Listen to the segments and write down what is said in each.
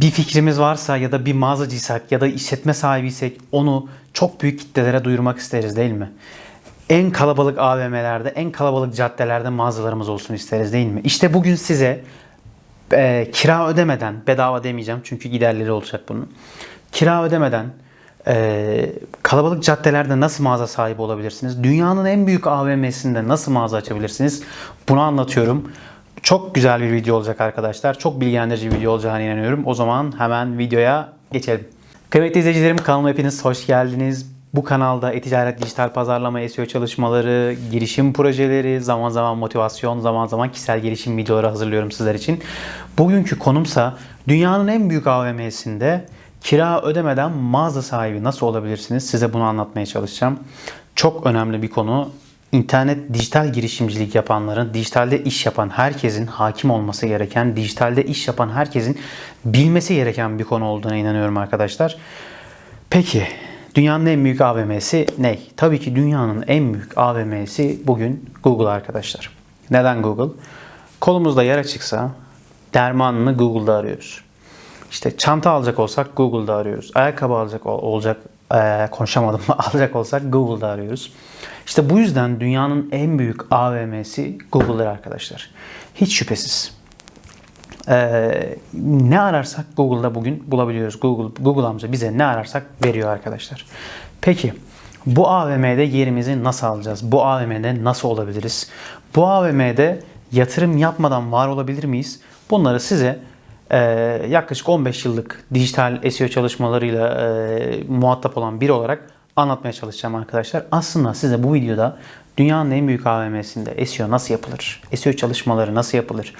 bir fikrimiz varsa ya da bir mağazacıysak ya da işletme sahibiysek onu çok büyük kitlelere duyurmak isteriz değil mi? En kalabalık AVM'lerde, en kalabalık caddelerde mağazalarımız olsun isteriz değil mi? İşte bugün size e, kira ödemeden, bedava demeyeceğim çünkü giderleri olacak bunun. Kira ödemeden e, kalabalık caddelerde nasıl mağaza sahibi olabilirsiniz? Dünyanın en büyük AVM'sinde nasıl mağaza açabilirsiniz? Bunu anlatıyorum. Çok güzel bir video olacak arkadaşlar. Çok bilgilendirici bir video olacağına inanıyorum. O zaman hemen videoya geçelim. Kıymetli izleyicilerim kanalıma hepiniz hoş geldiniz. Bu kanalda e-ticaret, dijital pazarlama, SEO çalışmaları, girişim projeleri, zaman zaman motivasyon, zaman zaman kişisel gelişim videoları hazırlıyorum sizler için. Bugünkü konumsa dünyanın en büyük AVM'sinde kira ödemeden mağaza sahibi nasıl olabilirsiniz? Size bunu anlatmaya çalışacağım. Çok önemli bir konu. İnternet dijital girişimcilik yapanların, dijitalde iş yapan herkesin hakim olması gereken, dijitalde iş yapan herkesin bilmesi gereken bir konu olduğuna inanıyorum arkadaşlar. Peki dünyanın en büyük AVM'si ne? Tabii ki dünyanın en büyük AVM'si bugün Google arkadaşlar. Neden Google? Kolumuzda yer açıksa dermanını Google'da arıyoruz. İşte çanta alacak olsak Google'da arıyoruz. Ayakkabı alacak ol- olacak eee, konuşamadım alacak olsak Google'da arıyoruz. İşte bu yüzden dünyanın en büyük AVM'si Google'dır arkadaşlar. Hiç şüphesiz. Ee, ne ararsak Google'da bugün bulabiliyoruz. Google Google amca bize ne ararsak veriyor arkadaşlar. Peki bu AVM'de yerimizi nasıl alacağız? Bu AVM'de nasıl olabiliriz? Bu AVM'de yatırım yapmadan var olabilir miyiz? Bunları size e, yaklaşık 15 yıllık dijital SEO çalışmalarıyla e, muhatap olan biri olarak anlatmaya çalışacağım arkadaşlar. Aslında size bu videoda dünyanın en büyük AVM'sinde SEO nasıl yapılır? SEO çalışmaları nasıl yapılır?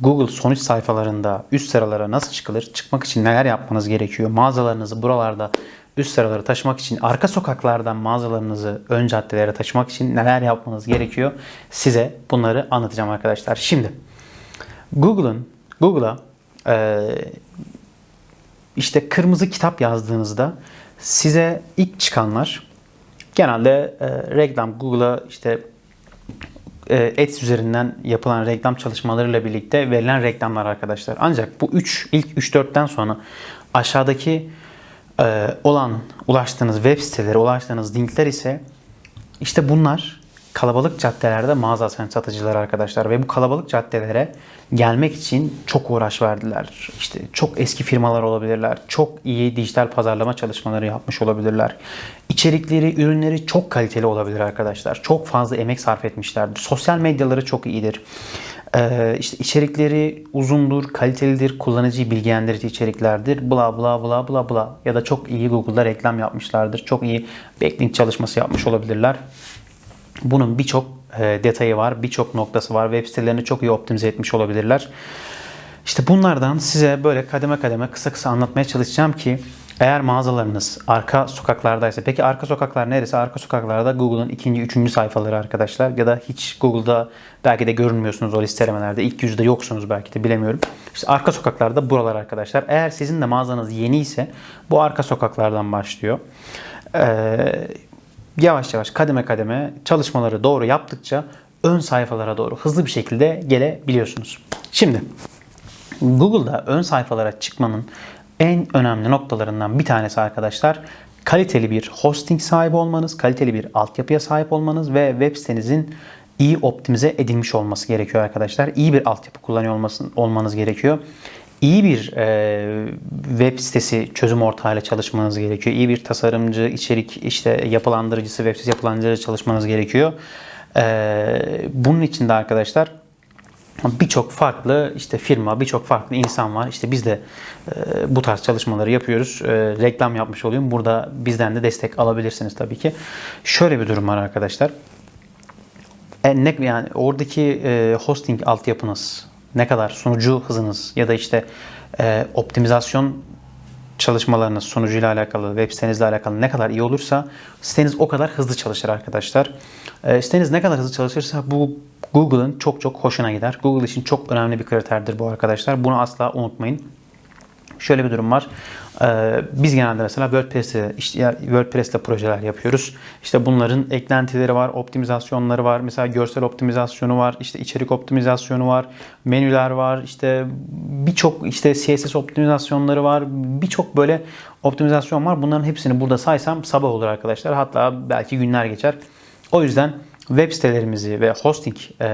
Google sonuç sayfalarında üst sıralara nasıl çıkılır? Çıkmak için neler yapmanız gerekiyor? Mağazalarınızı buralarda üst sıralara taşımak için arka sokaklardan mağazalarınızı ön caddelere taşımak için neler yapmanız gerekiyor? Size bunları anlatacağım arkadaşlar. Şimdi Google'ın Google'a eee işte kırmızı kitap yazdığınızda size ilk çıkanlar genelde e, reklam Google'a işte e, Ads üzerinden yapılan reklam çalışmalarıyla birlikte verilen reklamlar arkadaşlar. Ancak bu 3 ilk 3-4'ten sonra aşağıdaki e, olan ulaştığınız web siteleri, ulaştığınız linkler ise işte bunlar kalabalık caddelerde mağaza açan satıcılar arkadaşlar ve bu kalabalık caddelere gelmek için çok uğraş verdiler. İşte çok eski firmalar olabilirler. Çok iyi dijital pazarlama çalışmaları yapmış olabilirler. İçerikleri, ürünleri çok kaliteli olabilir arkadaşlar. Çok fazla emek sarf etmişlerdir. Sosyal medyaları çok iyidir. Ee, işte içerikleri uzundur, kalitelidir, kullanıcıyı bilgilendirici içeriklerdir. Bla bla bla bla bla. Ya da çok iyi Google'da reklam yapmışlardır. Çok iyi backlink çalışması yapmış olabilirler. Bunun birçok e, detayı var, birçok noktası var. Web sitelerini çok iyi optimize etmiş olabilirler. İşte bunlardan size böyle kademe kademe kısa kısa anlatmaya çalışacağım ki eğer mağazalarınız arka sokaklardaysa peki arka sokaklar neresi? Arka sokaklarda Google'ın ikinci, üçüncü sayfaları arkadaşlar ya da hiç Google'da belki de görünmüyorsunuz o listelemelerde. ilk yüzde yoksunuz belki de bilemiyorum. İşte arka sokaklarda buralar arkadaşlar. Eğer sizin de mağazanız yeni ise bu arka sokaklardan başlıyor. Ee, yavaş yavaş kademe kademe çalışmaları doğru yaptıkça ön sayfalara doğru hızlı bir şekilde gelebiliyorsunuz. Şimdi Google'da ön sayfalara çıkmanın en önemli noktalarından bir tanesi arkadaşlar kaliteli bir hosting sahibi olmanız, kaliteli bir altyapıya sahip olmanız ve web sitenizin iyi optimize edilmiş olması gerekiyor arkadaşlar. İyi bir altyapı kullanıyor olması, olmanız gerekiyor. İyi bir e, web sitesi çözüm ortağıyla çalışmanız gerekiyor. İyi bir tasarımcı, içerik işte yapılandırıcısı, web sitesi yapılandırıcısı çalışmanız gerekiyor. E, bunun için de arkadaşlar birçok farklı işte firma, birçok farklı insan var. İşte biz de e, bu tarz çalışmaları yapıyoruz. E, reklam yapmış olayım. Burada bizden de destek alabilirsiniz tabii ki. Şöyle bir durum var arkadaşlar. E, ne, yani oradaki e, hosting altyapınız ne kadar sunucu hızınız ya da işte e, optimizasyon çalışmalarınız sunucuyla alakalı, web sitenizle alakalı ne kadar iyi olursa siteniz o kadar hızlı çalışır arkadaşlar. E, siteniz ne kadar hızlı çalışırsa bu Google'ın çok çok hoşuna gider. Google için çok önemli bir kriterdir bu arkadaşlar. Bunu asla unutmayın. Şöyle bir durum var. Ee, biz genelde mesela WordPress'te işte WordPress'te projeler yapıyoruz. İşte bunların eklentileri var, optimizasyonları var. Mesela görsel optimizasyonu var, işte içerik optimizasyonu var, menüler var, işte birçok işte CSS optimizasyonları var. Birçok böyle optimizasyon var. Bunların hepsini burada saysam sabah olur arkadaşlar. Hatta belki günler geçer. O yüzden web sitelerimizi ve hosting e,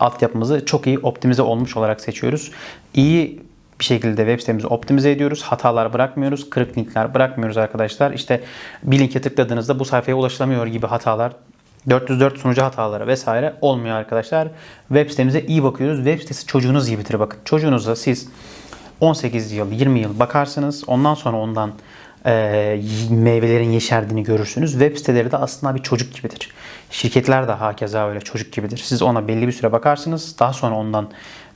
altyapımızı çok iyi optimize olmuş olarak seçiyoruz. İyi bir şekilde web sitemizi optimize ediyoruz. Hatalar bırakmıyoruz. Kırık linkler bırakmıyoruz arkadaşlar. İşte bir linke tıkladığınızda bu sayfaya ulaşılamıyor gibi hatalar 404 sunucu hataları vesaire olmuyor arkadaşlar. Web sitemize iyi bakıyoruz. Web sitesi çocuğunuz gibidir bakın. Çocuğunuza siz 18 yıl, 20 yıl bakarsınız. Ondan sonra ondan e, meyvelerin yeşerdiğini görürsünüz. Web siteleri de aslında bir çocuk gibidir. Şirketler de hakeza öyle çocuk gibidir. Siz ona belli bir süre bakarsınız. Daha sonra ondan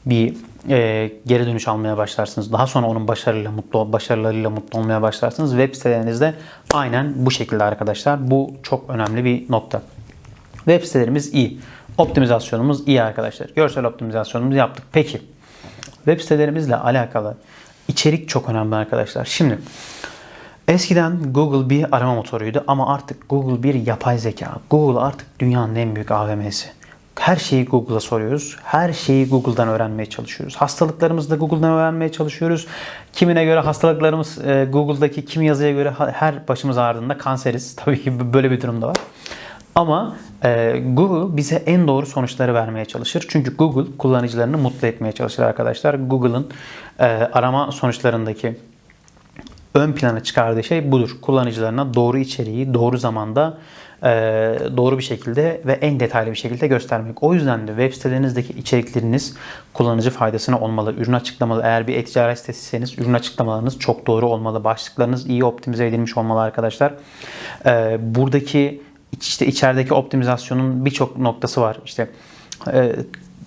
bir e, geri dönüş almaya başlarsınız. Daha sonra onun başarıyla mutlu başarılarıyla mutlu olmaya başlarsınız. Web sitelerinizde aynen bu şekilde arkadaşlar. Bu çok önemli bir nokta. Web sitelerimiz iyi. Optimizasyonumuz iyi arkadaşlar. Görsel optimizasyonumuzu yaptık. Peki web sitelerimizle alakalı içerik çok önemli arkadaşlar. Şimdi eskiden Google bir arama motoruydu ama artık Google bir yapay zeka. Google artık dünyanın en büyük AVM'si. Her şeyi Google'a soruyoruz. Her şeyi Google'dan öğrenmeye çalışıyoruz. Hastalıklarımızı da Google'dan öğrenmeye çalışıyoruz. Kimine göre hastalıklarımız e, Google'daki kim yazıya göre her başımız ağrıdığında kanseriz. Tabii ki böyle bir durumda var. Ama e, Google bize en doğru sonuçları vermeye çalışır. Çünkü Google kullanıcılarını mutlu etmeye çalışır arkadaşlar. Google'ın e, arama sonuçlarındaki ön plana çıkardığı şey budur. Kullanıcılarına doğru içeriği doğru zamanda e, doğru bir şekilde ve en detaylı bir şekilde göstermek. O yüzden de web sitelerinizdeki içerikleriniz kullanıcı faydasına olmalı. Ürün açıklamalı. Eğer bir e-ticaret sitesiyseniz ürün açıklamalarınız çok doğru olmalı. Başlıklarınız iyi optimize edilmiş olmalı arkadaşlar. E, buradaki işte içerideki optimizasyonun birçok noktası var. İşte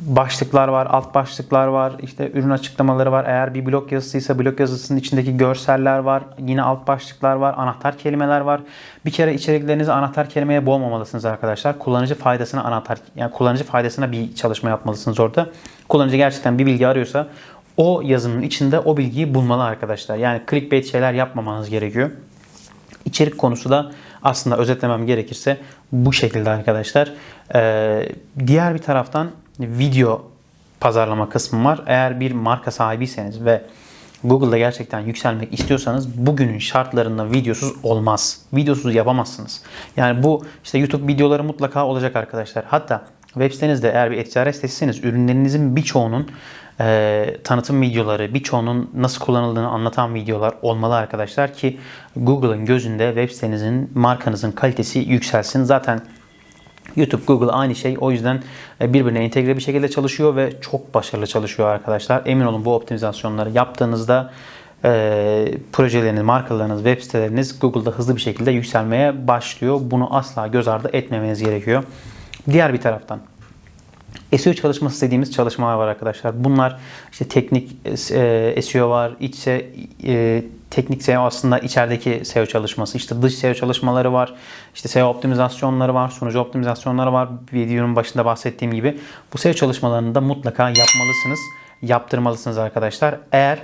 başlıklar var, alt başlıklar var, işte ürün açıklamaları var. Eğer bir blog yazısıysa blog yazısının içindeki görseller var. Yine alt başlıklar var, anahtar kelimeler var. Bir kere içeriklerinizi anahtar kelimeye boğmamalısınız arkadaşlar. Kullanıcı faydasına anahtar yani kullanıcı faydasına bir çalışma yapmalısınız orada. Kullanıcı gerçekten bir bilgi arıyorsa o yazının içinde o bilgiyi bulmalı arkadaşlar. Yani clickbait şeyler yapmamanız gerekiyor. İçerik konusu da aslında özetlemem gerekirse bu şekilde arkadaşlar. Ee, diğer bir taraftan video pazarlama kısmı var. Eğer bir marka sahibiyseniz ve Google'da gerçekten yükselmek istiyorsanız bugünün şartlarında videosuz olmaz. Videosuz yapamazsınız. Yani bu işte YouTube videoları mutlaka olacak arkadaşlar. Hatta web sitenizde eğer bir e-ticaret sitesiyseniz ürünlerinizin birçoğunun e, tanıtım videoları, birçoğunun nasıl kullanıldığını anlatan videolar olmalı arkadaşlar ki Google'ın gözünde web sitenizin, markanızın kalitesi yükselsin. Zaten YouTube, Google aynı şey. O yüzden e, birbirine entegre bir şekilde çalışıyor ve çok başarılı çalışıyor arkadaşlar. Emin olun bu optimizasyonları yaptığınızda e, projeleriniz, markalarınız, web siteleriniz Google'da hızlı bir şekilde yükselmeye başlıyor. Bunu asla göz ardı etmemeniz gerekiyor. Diğer bir taraftan SEO çalışması dediğimiz çalışmalar var arkadaşlar. Bunlar işte teknik e, SEO var, iç e, teknik SEO aslında içerideki SEO çalışması, işte dış SEO çalışmaları var, işte SEO optimizasyonları var, sunucu optimizasyonları var. Videonun başında bahsettiğim gibi bu SEO çalışmalarını da mutlaka yapmalısınız, yaptırmalısınız arkadaşlar. Eğer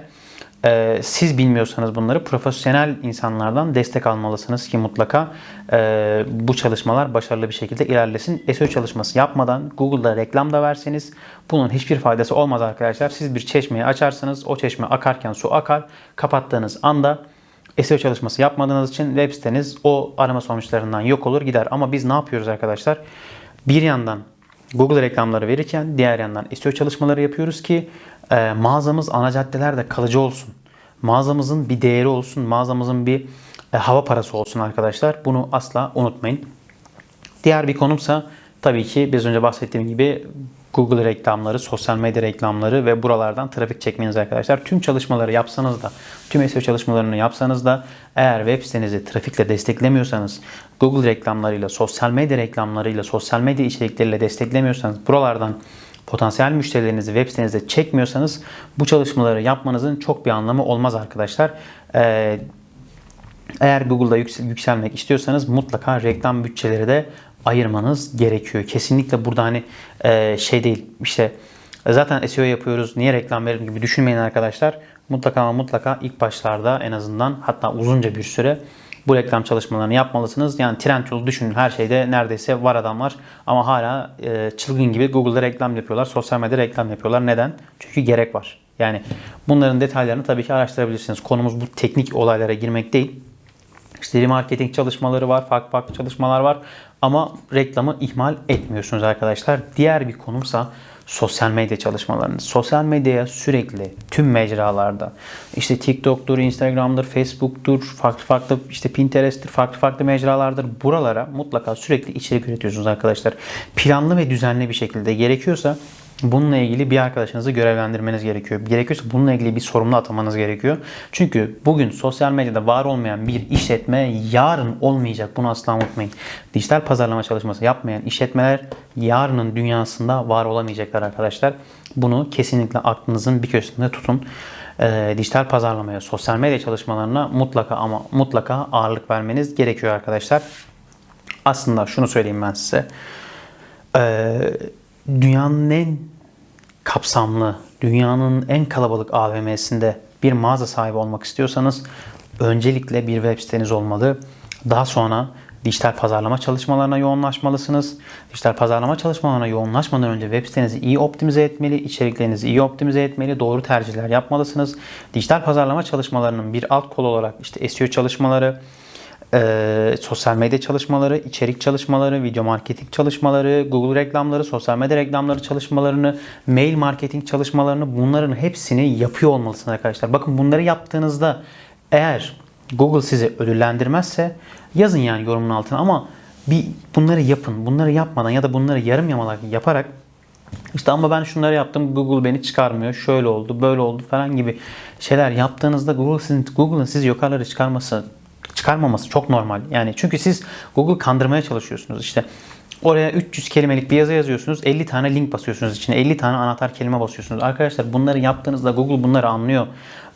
ee, siz bilmiyorsanız bunları profesyonel insanlardan destek almalısınız ki mutlaka e, bu çalışmalar başarılı bir şekilde ilerlesin. SEO çalışması yapmadan Google'da reklam da verseniz bunun hiçbir faydası olmaz arkadaşlar. Siz bir çeşmeyi açarsınız. O çeşme akarken su akar. Kapattığınız anda SEO çalışması yapmadığınız için web siteniz o arama sonuçlarından yok olur gider. Ama biz ne yapıyoruz arkadaşlar? Bir yandan Google reklamları verirken diğer yandan SEO çalışmaları yapıyoruz ki e, mağazamız ana caddelerde kalıcı olsun. Mağazamızın bir değeri olsun. Mağazamızın bir e, hava parası olsun arkadaşlar. Bunu asla unutmayın. Diğer bir konumsa tabii ki biraz önce bahsettiğim gibi Google reklamları, sosyal medya reklamları ve buralardan trafik çekmeniz arkadaşlar. Tüm çalışmaları yapsanız da, tüm SEO çalışmalarını yapsanız da eğer web sitenizi trafikle desteklemiyorsanız, Google reklamlarıyla, sosyal medya reklamlarıyla, sosyal medya içerikleriyle desteklemiyorsanız buralardan potansiyel müşterilerinizi web sitenizde çekmiyorsanız bu çalışmaları yapmanızın çok bir anlamı olmaz arkadaşlar. Ee, eğer Google'da yükselmek istiyorsanız mutlaka reklam bütçeleri de ayırmanız gerekiyor. Kesinlikle burada hani e, şey değil işte zaten SEO yapıyoruz niye reklam verelim gibi düşünmeyin arkadaşlar. mutlaka ama mutlaka ilk başlarda en azından hatta uzunca bir süre bu reklam çalışmalarını yapmalısınız. Yani Trendyol düşünün her şeyde neredeyse var adamlar ama hala e, çılgın gibi Google'da reklam yapıyorlar. Sosyal medyada reklam yapıyorlar. Neden? Çünkü gerek var. Yani bunların detaylarını tabii ki araştırabilirsiniz. Konumuz bu teknik olaylara girmek değil. İşte marketing çalışmaları var, farklı farklı çalışmalar var. Ama reklamı ihmal etmiyorsunuz arkadaşlar. Diğer bir konumsa sosyal medya çalışmalarınız. Sosyal medyaya sürekli tüm mecralarda işte TikTok'tur, Instagram'dır, Facebook'tur, farklı farklı işte Pinterest'tir, farklı farklı mecralardır. Buralara mutlaka sürekli içerik üretiyorsunuz arkadaşlar. Planlı ve düzenli bir şekilde gerekiyorsa Bununla ilgili bir arkadaşınızı görevlendirmeniz gerekiyor. Gerekiyorsa bununla ilgili bir sorumlu atamanız gerekiyor. Çünkü bugün sosyal medyada var olmayan bir işletme yarın olmayacak. Bunu asla unutmayın. Dijital pazarlama çalışması yapmayan işletmeler yarının dünyasında var olamayacaklar arkadaşlar. Bunu kesinlikle aklınızın bir köşesinde tutun. Ee, dijital pazarlamaya, sosyal medya çalışmalarına mutlaka ama mutlaka ağırlık vermeniz gerekiyor arkadaşlar. Aslında şunu söyleyeyim ben size. Ee, dünyanın en kapsamlı, dünyanın en kalabalık AVM'sinde bir mağaza sahibi olmak istiyorsanız öncelikle bir web siteniz olmalı. Daha sonra dijital pazarlama çalışmalarına yoğunlaşmalısınız. Dijital pazarlama çalışmalarına yoğunlaşmadan önce web sitenizi iyi optimize etmeli, içeriklerinizi iyi optimize etmeli, doğru tercihler yapmalısınız. Dijital pazarlama çalışmalarının bir alt kolu olarak işte SEO çalışmaları, e, sosyal medya çalışmaları, içerik çalışmaları, video marketing çalışmaları, Google reklamları, sosyal medya reklamları çalışmalarını, mail marketing çalışmalarını bunların hepsini yapıyor olmalısınız arkadaşlar. Bakın bunları yaptığınızda eğer Google sizi ödüllendirmezse yazın yani yorumun altına ama bir bunları yapın. Bunları yapmadan ya da bunları yarım yamalak yaparak işte ama ben şunları yaptım Google beni çıkarmıyor. Şöyle oldu, böyle oldu falan gibi şeyler yaptığınızda Google sizin Google'ın sizi yukarılara çıkarması çıkarmaması çok normal. Yani çünkü siz Google kandırmaya çalışıyorsunuz. İşte oraya 300 kelimelik bir yazı yazıyorsunuz. 50 tane link basıyorsunuz içine. 50 tane anahtar kelime basıyorsunuz. Arkadaşlar bunları yaptığınızda Google bunları anlıyor.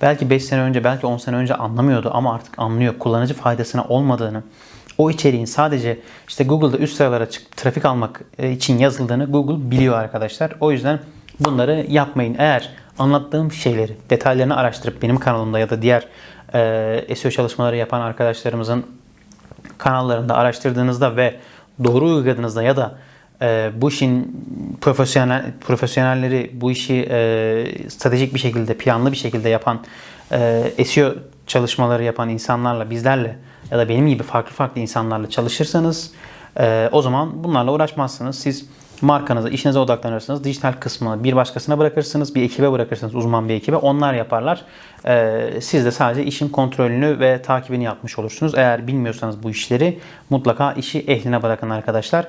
Belki 5 sene önce, belki 10 sene önce anlamıyordu ama artık anlıyor. Kullanıcı faydasına olmadığını, o içeriğin sadece işte Google'da üst sıralara çıkıp trafik almak e, için yazıldığını Google biliyor arkadaşlar. O yüzden bunları yapmayın. Eğer anlattığım şeyleri, detaylarını araştırıp benim kanalımda ya da diğer e, SEO çalışmaları yapan arkadaşlarımızın kanallarında araştırdığınızda ve doğru uyguladığınızda ya da e, bu işin profesyonel profesyonelleri bu işi e, stratejik bir şekilde planlı bir şekilde yapan e, SEO çalışmaları yapan insanlarla bizlerle ya da benim gibi farklı farklı insanlarla çalışırsanız e, o zaman bunlarla uğraşmazsınız. Siz markanıza, işinize odaklanırsınız. Dijital kısmını bir başkasına bırakırsınız. Bir ekibe bırakırsınız. Uzman bir ekibe. Onlar yaparlar. Ee, siz de sadece işin kontrolünü ve takibini yapmış olursunuz. Eğer bilmiyorsanız bu işleri mutlaka işi ehline bırakın arkadaşlar.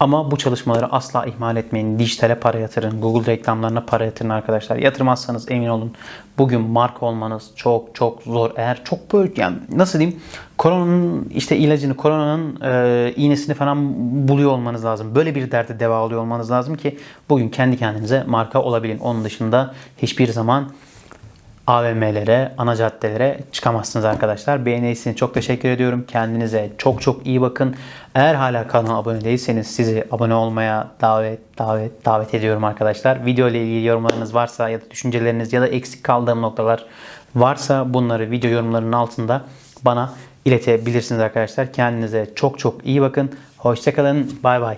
Ama bu çalışmaları asla ihmal etmeyin. Dijitale para yatırın. Google reklamlarına para yatırın arkadaşlar. Yatırmazsanız emin olun bugün marka olmanız çok çok zor. Eğer çok böyle yani nasıl diyeyim koronanın işte ilacını, koronanın e, iğnesini falan buluyor olmanız lazım. Böyle bir derde deva alıyor olmanız lazım ki bugün kendi kendinize marka olabilin. Onun dışında hiçbir zaman AVM'lere, ana caddelere çıkamazsınız arkadaşlar. Beğeni için çok teşekkür ediyorum. Kendinize çok çok iyi bakın. Eğer hala kanala abone değilseniz sizi abone olmaya davet davet davet ediyorum arkadaşlar. Video ile ilgili yorumlarınız varsa ya da düşünceleriniz ya da eksik kaldığım noktalar varsa bunları video yorumlarının altında bana iletebilirsiniz arkadaşlar. Kendinize çok çok iyi bakın. Hoşçakalın. Bay bay.